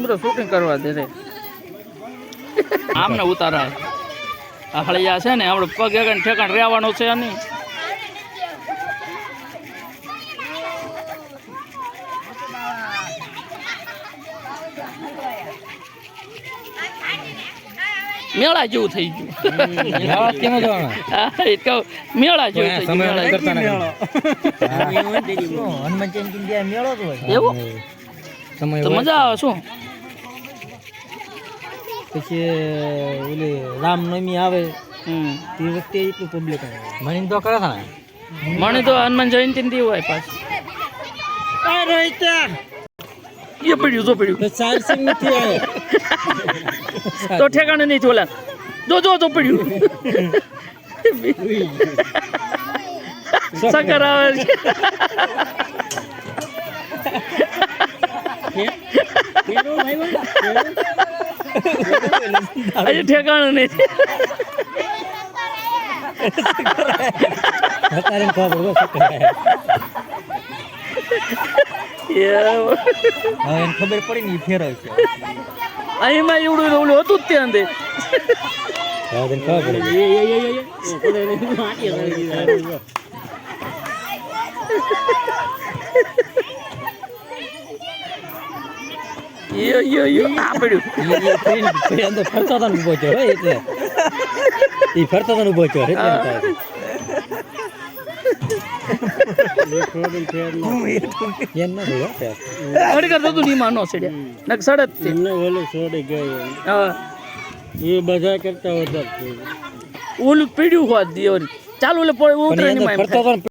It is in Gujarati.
બધું શૂટિંગ કરવા દે રે. આમને ઉતારાય આ હળિયા છે ને આપણે પગ આગળ ઠેકાણ રહેવાનું છે નહીં મેળા જેવું થઈ ગયું. મેળા જેવું થઈ ગયું. સમય મેળા. કરતા હનુમાન જયંતિ મેળો જ હોય. એવું? સમય તો મજા આવે શું? પછી ઓલી રામનવમી આવે હમ. તે વખતે એટલું પબ્લિક આવે. મણી તો કરે છે ને? મણી તો હનુમાન જયંતિ દી હોય પાછી. એ પડ્યું જો પડ્યું. તો ચાર્જિંગ નથી આવે? તો ઠેકાણે નહીં ચોલા જો જો તો પડ્યું. સકર આવે છે. હજી ઠેકાણું નહીં. અત્યારે ખબર હવે ખબર પડી ને ફેરવશે અહીંમાં એવડું ઓલું હતું જ ત્યાં અંદર. હવે ખબર પડી. યો યો યો આ પડ્યું ઈ- ઈ ફરીને ફરી અંદર ફરતો હતો ને ઊભો થયો હો એટલે ઈ ફરતો હતો ને ઊભો થયો એટલે એ ચાલુ એટલે ઉતરે